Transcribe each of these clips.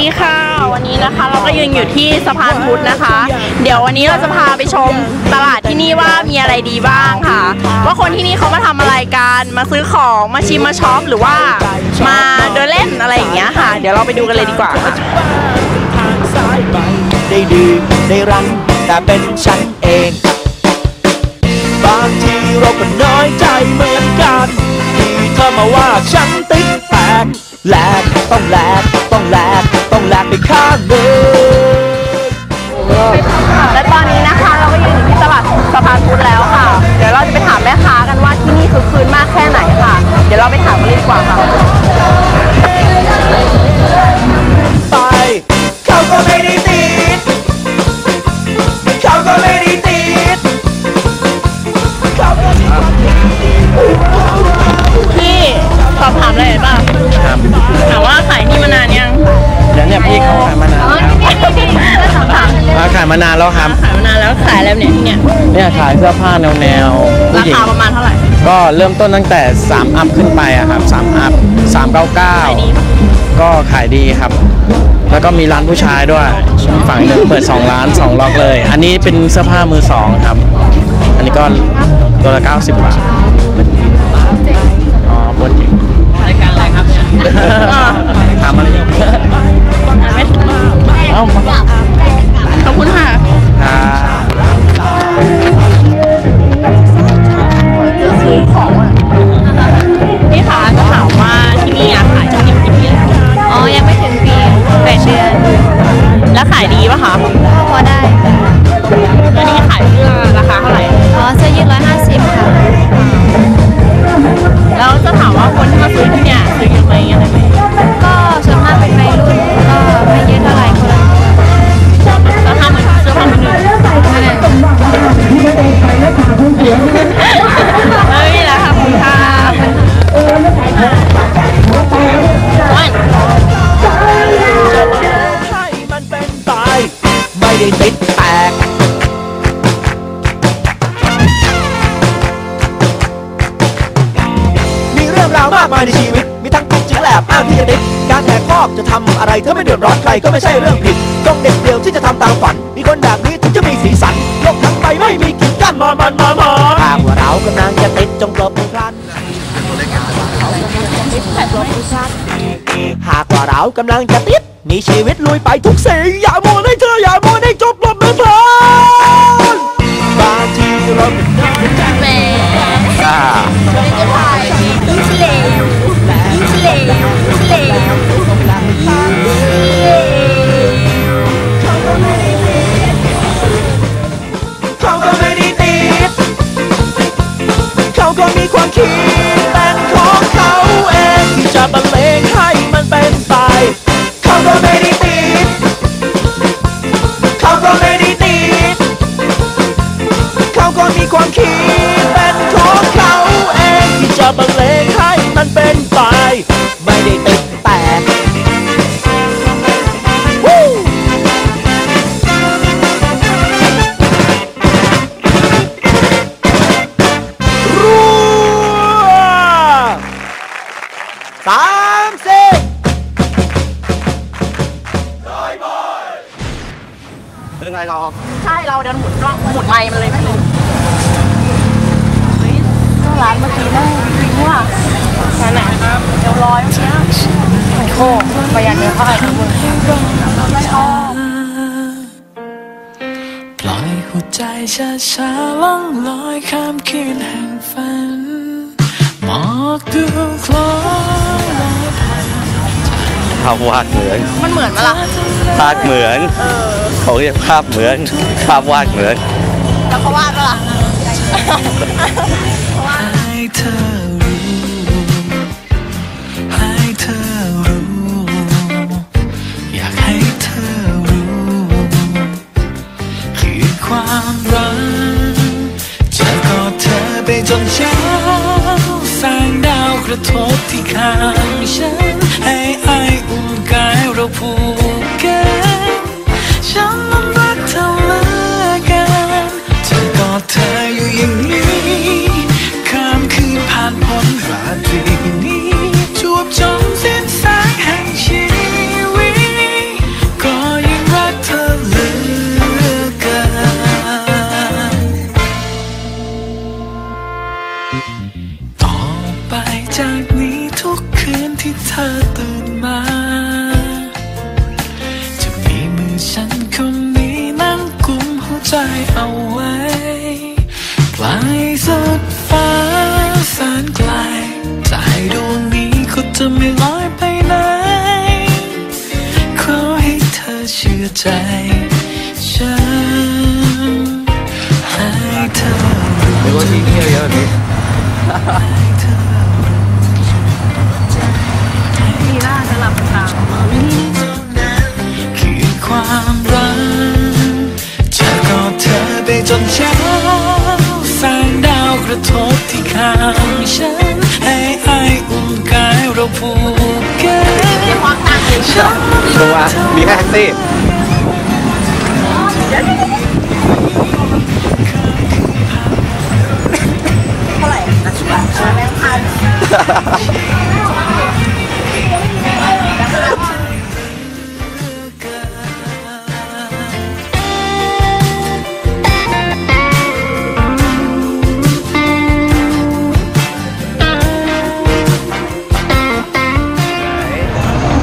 ดีค่ะ วันนี้นะคะเราก็ยืนอยู่ที่สะพานพุทธนะคะ เดี๋ยววันนี้เราจะพาไปชมตลาดที่นี่ว่ามีอะไรดีบ้างค่ะ ว่าคนที่นี่เขามาทำอะไรกันมาซื้อของมาชิมมาช็อปหรือว่ามาเดินเล่นอะไรอย่างเงี้ยค่ะ เดี๋ยวเราไปดูกันเลยดีกว่าทางซ้ายไปได้ดื่มได้รันแต่เป็นฉันเอง บางทีเราก็น้อยใจเหมือนกันที่เธอมาว่าฉันติ๊กแตกแหลกต้องแหลกาขายมานานแล้วครับ ขายมานานแล้วขายแล้วเนี่ยที่เนี่ยเนี่ยขายเสื้อผ้าแนวแนวๆผู้ราหญิงคาประมาณเท่าไหร่ก็เริ่มต้นตั้งแต่ 3 อัพขึ้นไปอะครับ3อัพขายดีปะ399 ก็ขายดีครับ แล้วก็มีร้านผู้ชายด้วย ฝั่งหนึ่งเปิด 2 ร้าน 2 ล็อกเลย อันนี้เป็นเสื้อผ้ามือสองครับ อันนี้ก็ตัวละ 90 บาท อ๋อโปรเจกต์รายการอะไรครับเนี่ยถามอะไรอีกเอ้า ก็ไม่ใช่เรื่องผิด ต้องเด็กเดียวที่จะทำตามฝัน มีคนแบบนี้ถึงจะมีสีสันโลกทั้งใบไม่มีกีดกั้นมามันมามาหากว่าเรากำลังจะติดจงกลบพลันหากว่าเรากำลังจะติดมีชีวิตลุยไปทุกสิ่งอย่ามัวให้เธออย่ามั ก็ เราเดินหมุนกล้องหมุนไมค์มันเลยไม่รู้เฮ้ยร้านเมื่อกี้น่าจริงว่ะร้านไหนเดี๋ยวร้อยเมื่อกี้โอ้โหประหยัดเงินเท่าไหร่ทั้งหมดชอบปล่อยหัวใจช้าชาๆล่องลอยข้ามคืนแห่งฝันหมอกดูคล้อย ภาพวาดเหมือนมันเหมือนมาละภาพเหมือนเขาเรียกภาพเหมือนภาพวาดเหมือนแล้วเขาวาดปะล่ะให้เธอรู้ให้เธอรู้อยากให้เธอรู้คือความรักจะกอดเธอไปจนเช้าแสงดาวกระทบที่ข้างฉันให้ไออุ่น กายเราผูกกันฉันมันรักเธอมากันเธอกอดเธออยู่อย่างนี้ข้ามคืนผ่านพ้นราตรีนี้จวบจนสิ้นสายแห่งชีวิตก็ยังรักเธอเหลือกันต่อไปจากนี้ทุกคืนที่เธอตื่น คือความรักจะกอดเธอไปจนเช้าแสงดาวกระทบที่ข้างฉันให้ไออุ่นกายเราผูกกันฉันดูว่ามีแค่แท็กซี่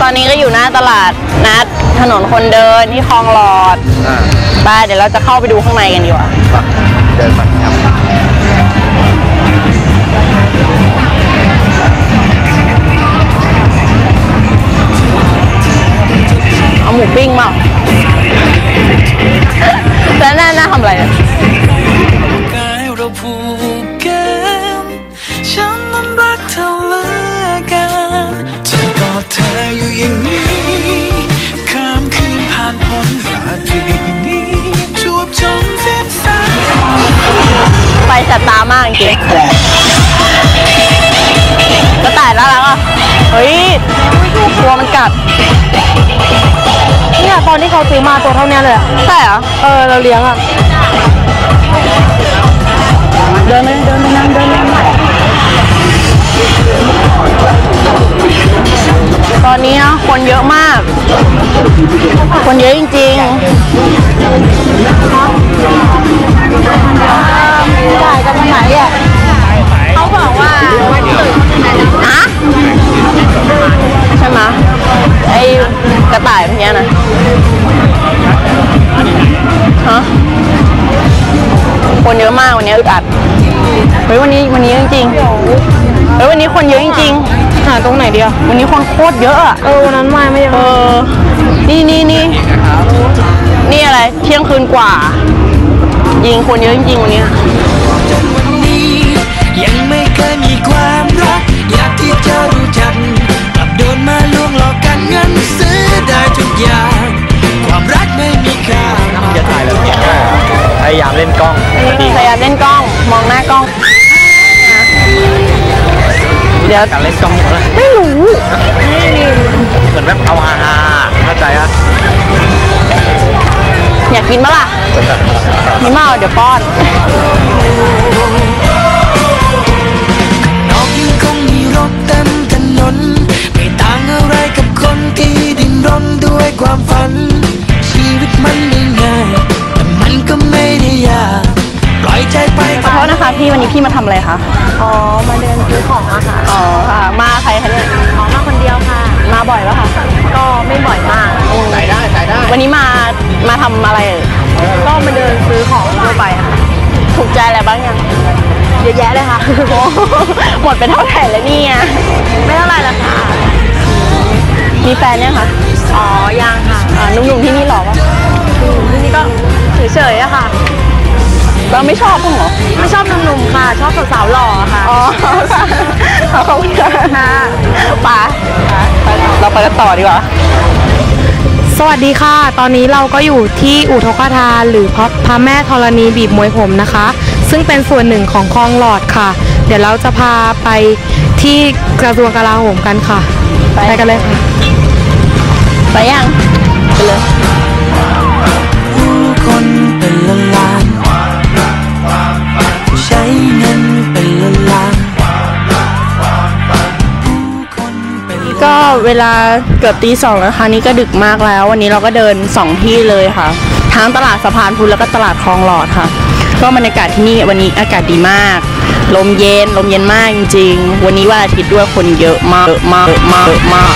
ตอนนี้ก็อยู่หน้าตลาดนัดถนนคนเดินที่คลองหลอดอ่า ไปเดี๋ยวเราจะเข้าไปดูข้างในกันดีกว่า เดินมาครับ มูปิ้งมาแล้วน่าน่าทำอะไรเนี่ยกายเรารักเธอเหลือเกันจะกอดเธออยู่อย่างนี้ข้ามคืนผ่าจวบจนเส้นสายไปจัดตามากจริงกระต่ายน่ารักอะ เฮ้ยกลัวมันกัด เนี่ยตอนที่เขาซื้อมาตัวเท่านี้เลยอะใช่เหรอเออเราเลี้ยงอะ เดินไปเดินไปนั่งเดินไปนั่งตอนนี้นะคนเยอะมาก คนเยอะจริงๆถ่ายกันตรงไหนอะเขาบอกว่าอะใช่ไหมยไอ้ กระต่ายพวกเนี้ยนะฮะคนเยอะมากวันนี้อึดอัดเฮ้ยวันนี้วันนี้จริงๆเฮ้ยวันนี้คนเยอะจริงหาตรงไหนดีอะๆวันนี้คนโคตรเยอะอะเออวันนั้นมาไม่เยเออะอนี่นี่นี่นี่อะไรเที่ยงคืนกว่า ยิงคนเยอะจริงๆวันนี้วันนี้ยังไม่เคยมีความ ยายามเล่นกล้องดีพยายามเล่นกล้อง มองหน้ากล้อง เดี๋ยวการเล่นกล้องเหรอไม่รู้เหมือนแบบเอาฮาฮาเข้าใจอะอยากกินปะล่ะมีเมาเดี๋ยวป้อนนอกยังคงมีรถเต็มถนนไม่ต่างอะไรกับคนที่ดิ้นรนด้วยความฝัน ชีวิตมันไม่ ปล่อยใจไปขอโทษนะคะพี่วันนี้พี่มาทำอะไรคะอ๋อมาเดินซื้อของอะค่ะอ๋อค่ะมาใครคะเนี่ยอ๋อมาคนเดียวค่ะ มาบ่อยปะคะก็ไม่บ่อยมากถ่ายได้ถ่ายได้ วันนี้มามาทำอะไรเอ่ยก็มาเดินซื้อของทั่วไปค่ะถูกใจอะไรบ้างยังเยอะแยะเลยค่ะโอ้หมดไปเท่าไหร่แล้วเนี่ยไม่เท่าไหร่ละค่ะมีแฟนยังคะอ๋อยังค่ะอ่าหนุ่มๆที่นี่หล่อปะที่นี่ก็เฉยๆอะค่ะ เราไม่ชอบพวกเหรอ ไม่ชอบหนุ่มๆค่ะ ชอบสาวๆหล่อค่ะอ๋อค่ะขอบคุณค่ะไปไปเราไปกันต่อดีกว่า สวัสดีค่ะ ตอนนี้เราก็อยู่ที่อุทกทาน หรือพระพระแม่ธรณีบีบมวยผมนะคะ ซึ่งเป็นส่วนหนึ่งของคลองหลอดค่ะ เดี๋ยวเราจะพาไปที่กระทรวงกลาโหมกันค่ะ ไปไปกันเลยค่ะ ไปยัง ไปเลย ใช้เงินเป็นล้านก็เวลาเกือบตีสองแล้วค่ะนี่ก็ดึกมากแล้ว วันนี้เราก็เดินสองที่เลยค่ะ ทั้งตลาดสะพานพุทธแล้วก็ตลาดคลองหลอดค่ะ ก็บรรยากาศที่นี่วันนี้อากาศดีมาก ลมเย็นลมเย็นมากจริงๆ วันนี้วันอาทิตย์ด้วยคนเยอะมากมากมากมาก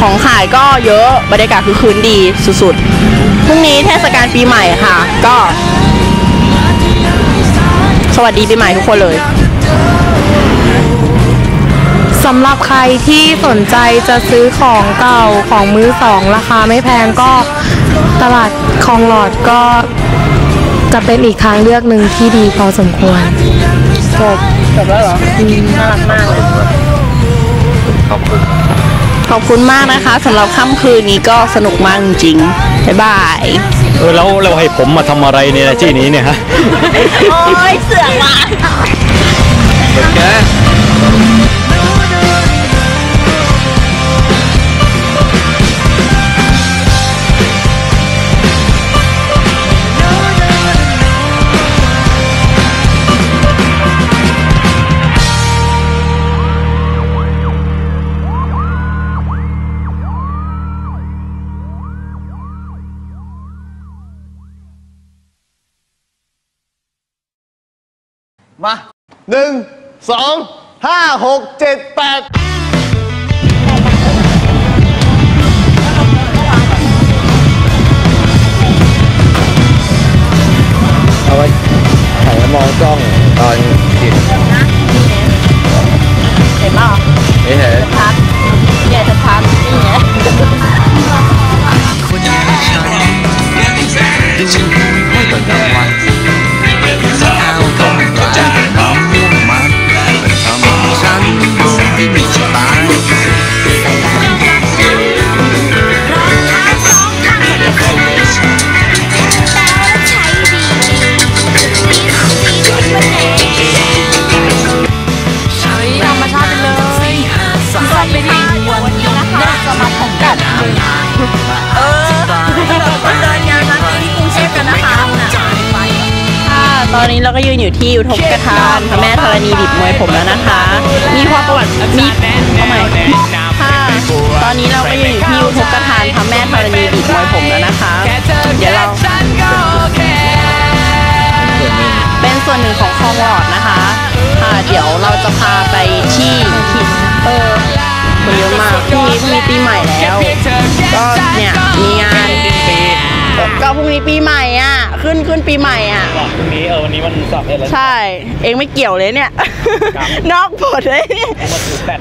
ของขายก็เยอะบรรยากาศคือคืนดีสุดๆพรุ่งนี้เทศกาลปีใหม่ค่ะ ก็ วัสดีปีใหม่ทุกคนเลยสำหรับใครที่สนใจจะซื้อของเก่าของมือสองราคาไม่แพงก็ตลาดคลองหลอดก็จะเป็นอีกทางเลือกหนึ่งที่ดีพอสมควรจบจบแล้วเหรอน่ารักมากเลยขอบคุณขอบคุณมากนะคะสำหรับค่ำคืนนี้ก็สนุกมากจริงๆบ๊ายบาย เออแล้วเราให้ผมมาทำอะไรเนี่ยนะที่นี้เนี่ยฮะ โอ้ยเสือกว่ะ เป็นไง มาหนึ่งสองห้าหกเจ็ดแปดเอาไว้ถ่ายมองกล้องตอนกิน อนนี้เราก็ยืนอยู่ที่อุทกทานพระแม่ธรณีบีบมวยผมแล้วนะคะ มีความประวัติมีเอาใหม่ค่ะตอนนี้เราก็ยืนอยู่ที่อุทกทานพระแม่ธรณีบีบมวยผมแล้วนะคะ เดี๋ยวเราเป็นส่วนหนึ่งของคลองหลอดนะคะค่ะเดี๋ยวเราจะพาไปที่ที่เออคนเยอะมากพรุ่งนี้พรุ่งนี้ปีใหม่แล้ว ก็เนี่ยมีงาน ก็พรุ่งนี้ปีใหม่อะ ขึ้นขึ้นปีใหม่อะ พรุ่งนี้เออวันนี้มันสับเอ็ดแล้วใช่ เองไม่เกี่ยวเลยเนี่ย นอกบทเลยเนี่ย มาถือแปด